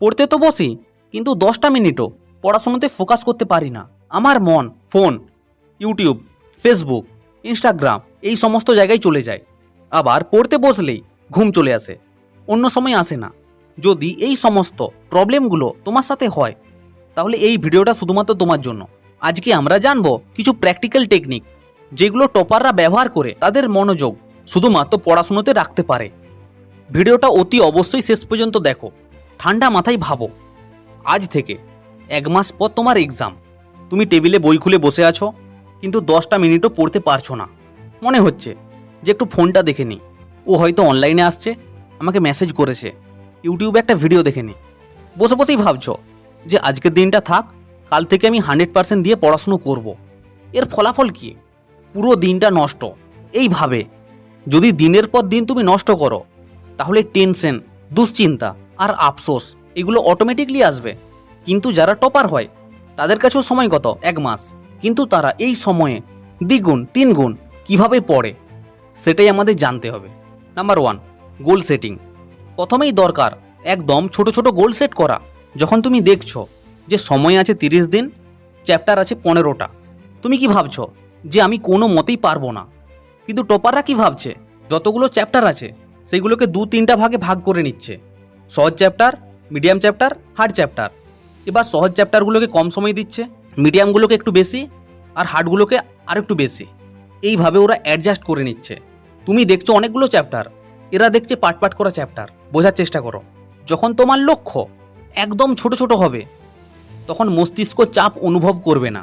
পড়তে তো বসি, কিন্তু দশটা মিনিটও পড়াশোনাতে ফোকাস করতে পারি না। আমার মন ফোন ইউটিউব ফেসবুক ইনস্টাগ্রাম এই সমস্ত জায়গায় চলে যায়। আবার পড়তে বসলেই ঘুম চলে আসে, অন্য সময় আসে না। যদি এই সমস্ত প্রবলেমগুলো তোমার সাথে হয়, তাহলে এই ভিডিওটা শুধুমাত্র তোমার জন্য। আজকে আমরা জানব কিছু প্র্যাকটিক্যাল টেকনিক যেগুলো টপাররা ব্যবহার করে তাদের মনোযোগ শুধুমাত্র পড়াশুনোতে রাখতে পারে। ভিডিওটা অতি অবশ্যই শেষ পর্যন্ত দেখো। ঠান্ডা মাথায় ভাবো। আজ থেকে এক মাস পর তোমার এক্সাম তুমি টেবিলে বই খুলে বসে আছো, কিন্তু দশটা মিনিটও পড়তে পারছ না। মনে হচ্ছে যে একটু ফোনটা দেখে নিই ও হয়তো অনলাইনে আসছে, আমাকে মেসেজ করেছে। ইউটিউবে একটা ভিডিও দেখে নিই বসে বসেই ভাবছ যে আজকের দিনটা থাক, কাল থেকে আমি হান্ড্রেড পার্সেন্ট দিয়ে পড়াশুনো করব। এর ফলাফল কি? পুরো দিনটা নষ্ট। এইভাবে যদি দিনের পর দিন তুমি নষ্ট করো, তাহলে টেনশন, দুশ্চিন্তা আর আফসোস, এগুলো অটোমেটিকলি আসবে। কিন্তু যারা টপার হয়, তাদের কাছেও সময় কত? এক মাস। কিন্তু তারা এই সময়ে দ্বিগুণ তিন গুণ কীভাবে পড়ে? সেটাই আমাদের জানতে হবে। নাম্বার ওয়ান গোল সেটিং প্রথমেই দরকার একদম ছোট ছোট গোল সেট করা। যখন তুমি দেখছ যে সময় আছে তিরিশ দিন চ্যাপ্টার আছে পনেরোটা। তুমি কি ভাবছ যে আমি কোনো মতেই পারব না? কিন্তু টপাররা কি ভাবছে? যতগুলো চ্যাপ্টার আছে, সেগুলোকে দু তিনটা ভাগে ভাগ করে নিচ্ছে। সহজ chapter medium chapter hard chapter এবার সহজ চ্যাপ্টারগুলোকে কম সময় দিচ্ছে মিডিয়ামগুলোকে একটু বেশি আর হার্ডগুলোকে আর একটু বেশি। এইভাবে ওরা অ্যাডজাস্ট করে নিচ্ছে। তুমি দেখছ অনেকগুলো চ্যাপ্টার এরা দেখছে পাট পাট করা চ্যাপ্টার বোঝার চেষ্টা করো। যখন তোমার লক্ষ্য একদম ছোট ছোট হবে, তখন মস্তিষ্ক চাপ অনুভব করবে না।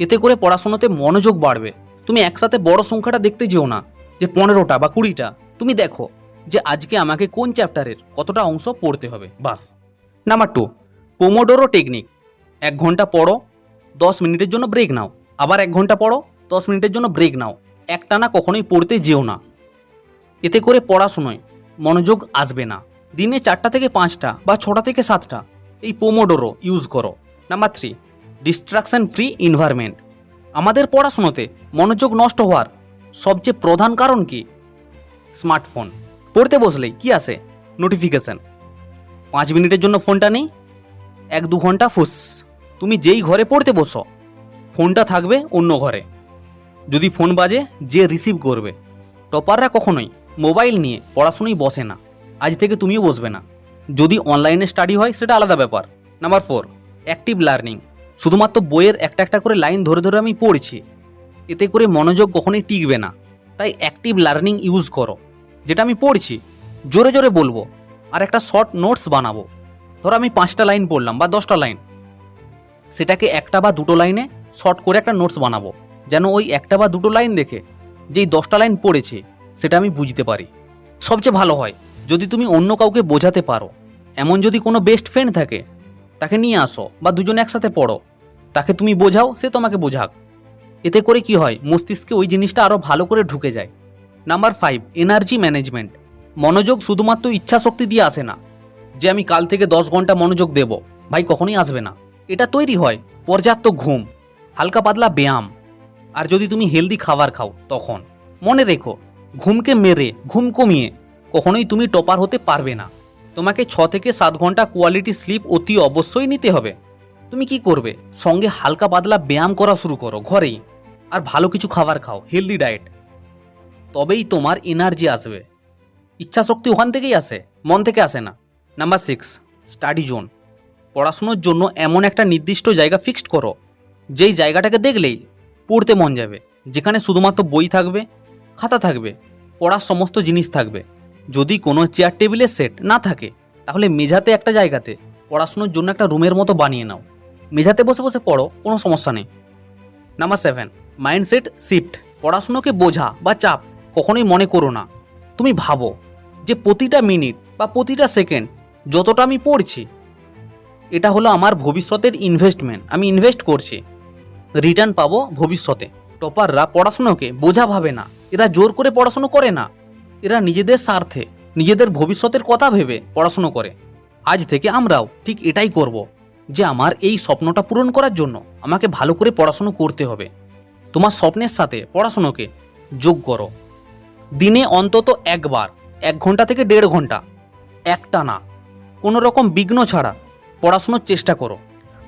এতে করে পড়াশোনাতে মনোযোগ বাড়বে। তুমি একসাথে বড় সংখ্যাটা দেখতে যেও না, যে পনেরোটা বা কুড়িটা। তুমি দেখো যে আজকে আমাকে কোন চ্যাপ্টারের কতটা অংশ পড়তে হবে। বাস। নাম্বার টু পোমোডোরো টেকনিক এক ঘণ্টা পড়ো, দশ মিনিটের জন্য ব্রেক নাও। আবার এক ঘণ্টা পড়ো, দশ মিনিটের জন্য ব্রেক নাও। একটানা কখনোই পড়তে যেও না। এতে করে পড়াশুনোয় মনোযোগ আসবে না। দিনে চারটা থেকে পাঁচটা বা ছটা থেকে সাতটা এই পোমোডোরো ইউজ করো। Number three distraction free environment আমাদের পড়াশুনোতে মনোযোগ নষ্ট হওয়ার সবচেয়ে প্রধান কারণ কি? স্মার্টফোন পড়তে বসলেই কি আসে নোটিফিকেশন পাঁচ মিনিটের জন্য ফোনটা নেই? এক দু ঘণ্টা ফুস। তুমি যেই ঘরে পড়তে বসো, ফোনটা থাকবে অন্য ঘরে। যদি ফোন বাজে, যে রিসিভ করবে। টপাররা কখনোই মোবাইল নিয়ে পড়াশুনোই বসে না। আজ থেকে তুমিও বসবে না। যদি অনলাইনে স্টাডি হয়, সেটা আলাদা ব্যাপার। নাম্বার ফোর অ্যাক্টিভ লার্নিং শুধুমাত্র বইয়ের একটা একটা করে লাইন ধরে ধরে আমি পড়ছি। এতে করে মনোযোগ কখনোই টিকবে না। তাই অ্যাক্টিভ লার্নিং ইউজ করো। যেটা আমি পড়ছি, জোরে জোরে বলব, আর একটা শর্ট নোটস বানাবো। ধরো আমি পাঁচটা লাইন পড়লাম বা দশটা লাইন সেটাকে একটা বা দুটো লাইনে শর্ট করে একটা নোটস বানাবো, যেন ওই একটা বা দুটো লাইন দেখে যেই দশটা লাইন পড়েছে, সেটা আমি বুঝতে পারি। সবচেয়ে ভালো হয়, যদি তুমি অন্য কাউকে বোঝাতে পারো, এমন যদি কোনো বেস্ট ফ্রেন্ড থাকে, তাকে নিয়ে আসো বা দুজন একসাথে পড়ো, তাকে তুমি বোঝাও, সে তোমাকে বোঝাক। এতে করে কি হয়, মস্তিষ্কে ওই জিনিসটা আরও ভালো করে ঢুকে যায়। নাম্বার ফাইভ এনার্জি ম্যানেজমেন্ট মনোযোগ শুধুমাত্র ইচ্ছা শক্তি দিয়ে আসে না। যে আমি কাল থেকে দশ ঘণ্টা মনোযোগ দেব, ভাই কখনোই আসবে না। এটা তৈরি হয় পর্যাপ্ত ঘুম, হালকা পাতলা ব্যায়াম, আর যদি তুমি হেলদি খাবার খাও তখন। মনে রেখো, ঘুমকে মেরে, ঘুম কমিয়ে কখনোই তুমি টপার হতে পারবে না। তোমাকে ছ থেকে সাত ঘণ্টা কোয়ালিটি স্লিপ অতি অবশ্যই নিতে হবে। তুমি কি করবে? সঙ্গে হালকা পাতলা ব্যায়াম করা শুরু করো ঘরেই। আর ভালো কিছু খাবার খাও হেলদি ডায়েট তবেই তোমার এনার্জি আসবে। ইচ্ছা শক্তি ওখান থেকেই আসে, মন থেকে আসে না। নাম্বার সিক্স স্টাডি জোন পড়াশুনোর জন্য এমন একটা নির্দিষ্ট জায়গা ফিক্সড করো। যেই জায়গাটাকে দেখলেই পড়তে মন যাবে, যেখানে শুধুমাত্র বই থাকবে, খাতা থাকবে, পড়ার সমস্ত জিনিস থাকবে। যদি কোনো চেয়ার টেবিলের সেট না থাকে, তাহলে মেঝাতে একটা জায়গাতে পড়াশুনোর জন্য একটা রুমের মতো বানিয়ে নাও। মেঝাতে বসে বসে পড়ো, কোনো সমস্যা নেই। নাম্বার সেভেন মাইন্ডসেট শিফট পড়াশুনোকে বোঝা বা চাপ কখনোই মনে করো না। তুমি ভাবো যে প্রতিটা মিনিট বা প্রতিটা সেকেন্ড যতটা আমি পড়ছি, এটা হলো আমার ভবিষ্যতের ইনভেস্টমেন্ট আমি ইনভেস্ট করছি রিটার্ন পাবো ভবিষ্যতে। টপাররা পড়াশুনোকে বোঝা ভাবে না। এরা জোর করে পড়াশুনো করে না। এরা নিজেদের স্বার্থে, নিজেদের ভবিষ্যতের কথা ভেবে পড়াশুনো করে। আজ থেকে আমরাও ঠিক এটাই করব যে আমার এই স্বপ্নটা পূরণ করার জন্য আমাকে ভালো করে পড়াশুনো করতে হবে। তোমার স্বপ্নের সাথে পড়াশুনোকে যোগ করো। দিনে অন্তত একবার, এক ঘণ্টা থেকে দেড় ঘণ্টা একটা না কোনো রকম বিঘ্ন ছাড়া পড়াশুনোর চেষ্টা করো।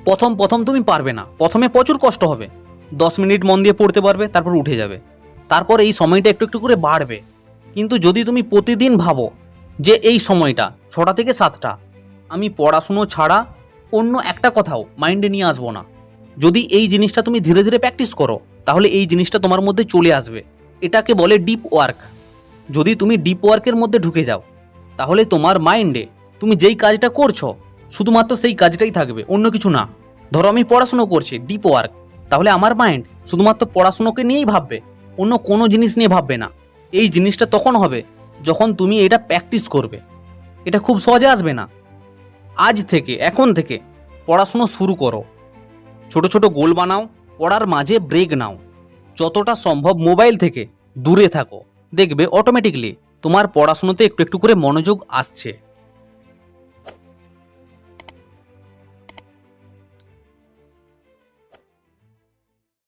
প্রথম প্রথম তুমি পারবে না। প্রথমে প্রচুর কষ্ট হবে। দশ মিনিট মন দিয়ে পড়তে পারবে, তারপর উঠে যাবে। তারপর এই সময়টা একটু একটু করে বাড়বে। কিন্তু যদি তুমি প্রতিদিন ভাবো যে এই সময়টা ছটা থেকে সাতটা, আমি পড়াশুনো ছাড়া অন্য একটা কথাও মাইন্ডে নিয়ে আসব না। যদি এই জিনিসটা তুমি ধীরে ধীরে প্র্যাকটিস করো, তাহলে এই জিনিসটা তোমার মধ্যে চলে আসবে। এটাকে বলে ডিপ ওয়ার্ক যদি তুমি ডিপ ওয়ার্কের মধ্যে ঢুকে যাও, তাহলে তোমার মাইন্ডে তুমি যেই কাজটা করছ, শুধুমাত্র সেই কাজটাই থাকবে, অন্য কিছু না। ধরো আমি পড়াশুনো করছি ডিপ ওয়ার্ক তাহলে আমার মাইন্ড শুধুমাত্র পড়াশুনোকে নিয়েই ভাববে, অন্য কোনো জিনিস নিয়ে ভাববে না। এই জিনিসটা তখন হবে যখন তুমি এটা প্র্যাকটিস করবে। এটা খুব সহজে আসবে না। আজ থেকে, এখন থেকে পড়াশুনো শুরু করো। ছোট ছোট গোল বানাও, পড়ার মাঝে ব্রেক নাও। যতটা সম্ভব মোবাইল থেকে দূরে থাকো। দেখবে অটোমেটিকলি তোমার পড়াশুনোতে একটু একটু করে মনোযোগ আসছে।